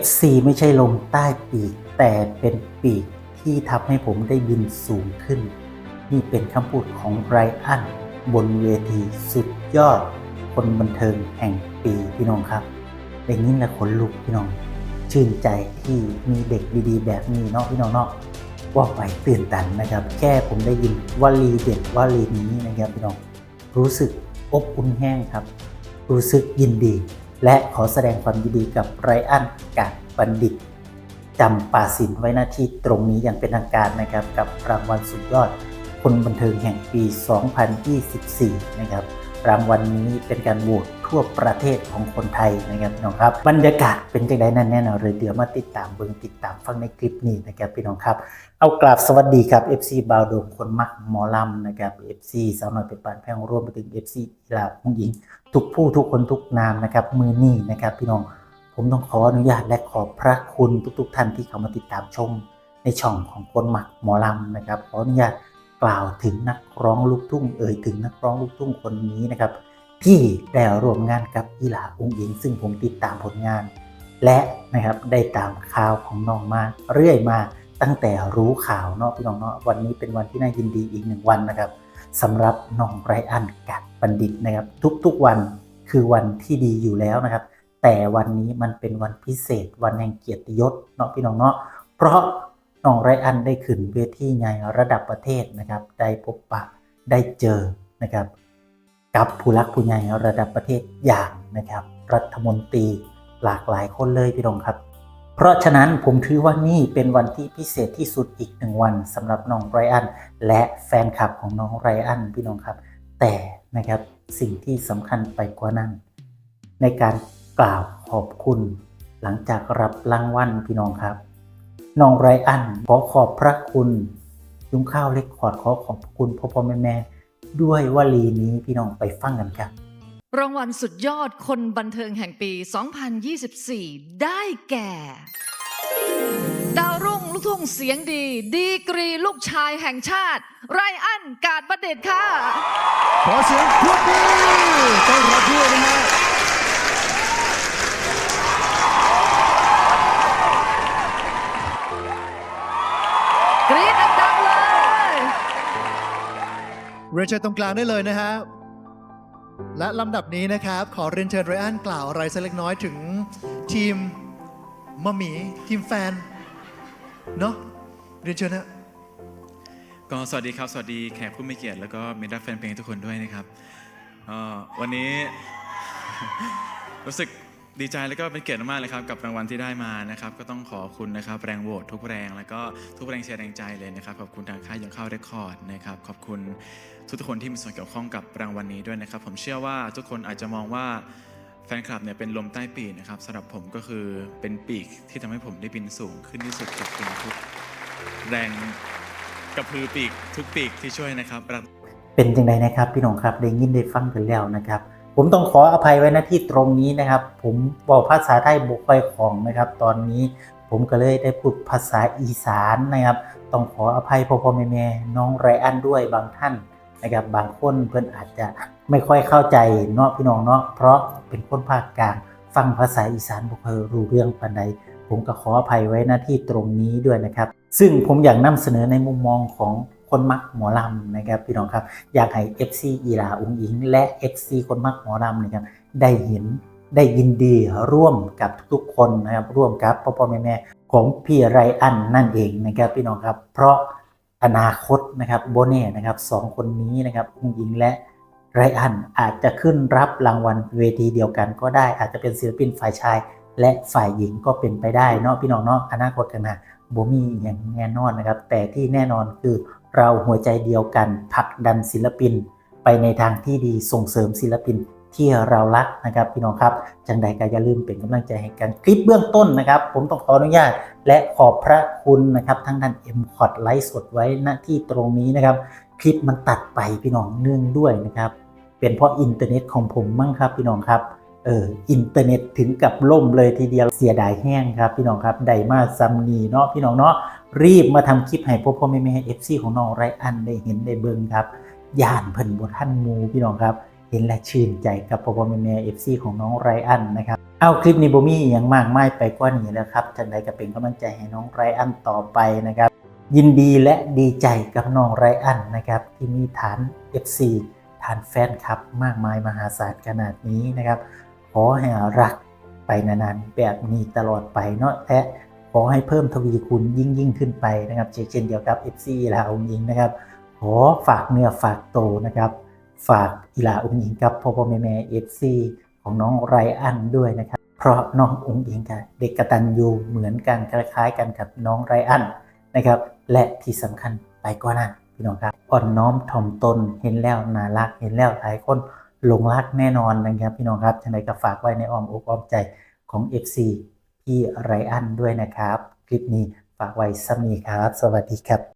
FC ไม่ใช่ลมใต้ปีก แต่เป็นปีกที่ทำให้ผมได้บินสูงขึ้น นี่เป็นคำพูดของไรอันบนเวทีสุดยอด คนบันเทิงแห่งปีพี่น้องครับได้ยินแล้วขนลุกพี่น้อง ชื่นใจที่มีเด็กดีๆ แบบนี้เนาะพี่น้องเนาะว่าไปตื่นตันนะครับ แค่ผมได้ยินวลีเด็ดวลีนี้นะครับพี่น้อง รู้สึกอบอุ่นแห้งครับ รู้สึกยินดี และขอแสดงความยินดีกับไรอันกาดบัณฑิตจำปาสินไว้หน้าที่ตรงนี้อย่างเป็นทางการนะครับกับรางวัลสุดยอด คนบันเทิงแห่งปี 2024 นะครับ รางวัลนี้เป็นการโหวต ทั่วประเทศของคนไทยนะครับพี่น้องครับบรรยากาศเป็นจังไดนั่นแน่นอนเลยเดี๋ยวมาติดตามเบิ่งติดตามฟังในคลิปนี้นะครับพี่น้องครับเอากราบสวัสดีครับ FC บาวโดมคนมักหมอลำนะครับ FC สาวน้อยเป็นปานแพงรวมไปถึง FC อีลาผู้หญิง ทุกผู้ทุกคนทุกนามนะครับมือนี่นะครับพี่น้องผมต้องขออนุญาตและขอบพระคุณทุก ๆ ท่านที่เข้ามาติดตามชมในช่องของคนหมักหมอลำนะครับขออนุญาตกล่าวถึงนักร้องลูกทุ่งเอ่ยถึงนักร้องลูกทุ่งคนนี้นะครับ ที่ได้ร่วมงานกับอีหลาองค์หญิง ซึ่งผมติดตามผลงาน และนะครับได้ตามข่าวของน้องมาเรื่อยมาตั้งแต่รู้ข่าวเนาะพี่น้องเนาะวันนี้เป็นวันที่น่ายินดีอีกหนึ่งวันนะครับสำหรับน้องไรอันกัดบัณฑิตนะครับ ทุกๆวันคือวันที่ดีอยู่แล้วนะครับ แต่วันนี้มันเป็นวันพิเศษ วันแห่งเกียรติยศเนาะพี่น้องเนาะเพราะน้องไรอันได้ขึ้นเวทีใหญ่ระดับประเทศนะครับ ได้พบปะได้เจอนะครับ กับผู้รักผู้ใหญ่ระดับประเทศอย่างนะครับ รัฐมนตรีหลากหลายคนเลยพี่น้องครับ เพราะฉะนั้นผมถือว่านี่เป็นวันที่พิเศษที่สุดอีกหนึ่งวันสำหรับน้องไรอันและแฟนคลับของน้องไรอันพี่น้องครับ แต่นะครับสิ่งที่สำคัญไปกว่านั้น ในการกล่าวขอบคุณ หลังจากรับรางวัลพี่น้องครับน้องไรอันขอขอบพระคุณยุ้งข้าวเล็กขอดขอขอบคุณพ่อพ่อแม่แม่ ด้วยวลีนี้พี่น้องไปฟังกันครับ รางวัลสุดยอดคนบันเทิงแห่งปี 2024 ได้แก่ ดาวรุ่งลูกทุ่งเสียงดี ดีกรีลูกชายแห่งชาติ ไรอันกาดบัณฑิตค่ะ ขอเสียงปรบมือต้อนรับด้วยนะฮะกรี๊ดดังๆ เรียนเชิญตรงกลางได้เลยนะฮะและลำดับนี้นะครับ ขอเรียนเชิญไรอันกล่าวอะไรสักเล็กน้อยถึงทีมมะหมีทีมแฟน เนาะเรียนเชิญนะก็สวัสดีครับ สวัสดีแขกผู้มีเกียรติแล้วก็มิตรรักแฟนเพลงทุกคนด้วยนะครับวันนี้รู้สึก ดีใจแล้วก็เป็นเกียรติมากเลยครับกับรางวัลที่ได้มานะครับ ก็ต้องขอบคุณนะครับแรงโหวตทุกแรงแล้วก็ทุกแรงเชียร์แรงใจเลยนะครับขอบคุณทางค่ายยังเข้าเรคคอร์ดนะครับขอบคุณทุกๆคนที่มีส่วนเกี่ยวข้องกับรางวัลนี้ด้วยนะครับ ผมเชื่อว่าทุกคนอาจจะมองว่าแฟนคลับเนี่ยเป็นลมใต้ปีกนะครับสำหรับผมก็คือเป็นปีกที่ทำให้ผมได้บินสูงขึ้นที่สุดขอบคุณทุกแรงกระพือปีกทุกปีกที่ช่วยนะครับเป็นจังไดนะครับ พี่น้องครับได้ยินได้ฟังกันแล้วนะครับ ผมต้องขออภัยไว้ณที่ตรงนี้นะครับ ผมบอกภาษาไทยบุกไปของนะครับ ตอนนี้ผมก็เลยได้พูดภาษาอีสานนะครับ ต้องขออภัยพ่อพ่อแม่แม่น้องไรอันด้วยบางท่านนะครับบางคนเพื่อนอาจจะไม่ค่อยเข้าใจเนาะพี่น้องเนาะเพราะเป็นคนภาคกลางฟังภาษาอีสานบุคอยรู้เรื่องปานใดผมก็ขออภัยไว้หน้าที่ตรงนี้ด้วยนะครับ ซึ่งผมอยากนำเสนอในมุมมองของ คนมักหมอลำนะครับพี่น้องครับอยากให้ FC อีลาอุงอิง และ FC คนมักหมอลำนะครับได้เห็นได้ยินดีร่วมกับทุกๆคนนะครับร่วมกับพ่อพ่อแม่แม่ของพี่ไรอันนั่นเองนะครับพี่น้องครับ เพราะอนาคตนะครับโบเน่นะครับสองคนนี้นะครับอุงอิงและไรอันอาจจะขึ้นรับรางวัลเวทีเดียวกันก็ได้อาจจะเป็นศิลปินฝ่ายชาย และฝ่ายหญิงก็เป็นไปได้เนาะพี่น้องเนาะอนาคตกันนะบ่มีอย่างแน่นอนนะครับ แต่ที่แน่นอนคือ เราหัวใจเดียวกันผลักดันศิลปิน ไปในทางที่ดีส่งเสริมศิลปินที่เรารักนะครับพี่น้องครับจังใดก็อย่าลืมเป็นกำลังใจให้กันคลิปเบื้องต้นนะครับ ผมต้องขออนุญาต และขอบพระคุณนะครับทั้งท่านเอ็มคอดไลฟ์สดไว้ณที่ตรงนี้นะครับ คลิปมันตัดไปพี่น้องเนื่องด้วยนะครับ เป็นเพราะอินเทอร์เน็ตของผมมั่งครับพี่น้องครับเอออินเทอร์เน็ตถึงกับล่มเลยทีเดียวเสียดายแห้งครับพี่น้องครับไดมาซัมนีเนาะพี่น้องเนาะ รีบมาทำคลิปให้พ่อพ่อแม่แม่เอฟซีของน้องไรอันได้เห็นได้เบิ่งครับย่านเพิ่นบทท่านมูพี่น้องครับ เห็นและชื่นใจกับพ่อพ่อแม่แม่เอฟซีของน้องไรอันนะครับเอาคลิปนี้บ่มีอย่างมากไมายไปกว่านี้แล้วครับจังใดก็เป็นกำลังใจให้น้องไรอันต่อไปนะครับ ยินดีและดีใจกับน้องไรอันนะครับ ที่มีฐาน FC ฐานแฟนคลับมากมายมหาศาลขนาดนี้นะครับ ขอให้รักไปนานๆแบบนี้ตลอดไปเนาะและ ขอให้เพิ่มทวีคูณยิ่งยิ่งขึ้นไปนะครับเช่นเดียวกับ FC อีลาองยิงนะครับ ขอฝากเนื้อฝากโตวนะครับ ฝากอีลาองยิงกับพ่อพ่อแม่แม่ FC ของน้องไรอันด้วยนะครับ เพราะน้ององยิงกับเด็กกตัญญูเหมือนกันคล้ายๆกันกับน้องไรอันนะครับ และที่สำคัญไปกว่านั้นพี่น้องครับอ่อนน้อมถ่อมตนเห็นแล้วน่ารักเห็นแล้วหลายคนหลงรักแน่นอนนะครับพี่น้องครับฉะนั้นก็ฝากไว้ในอ้อมอกอ้อมใจของ FC พี่ไรอันด้วยนะครับ คลิปนี้ฝากไว้สมีครับ สวัสดีครับ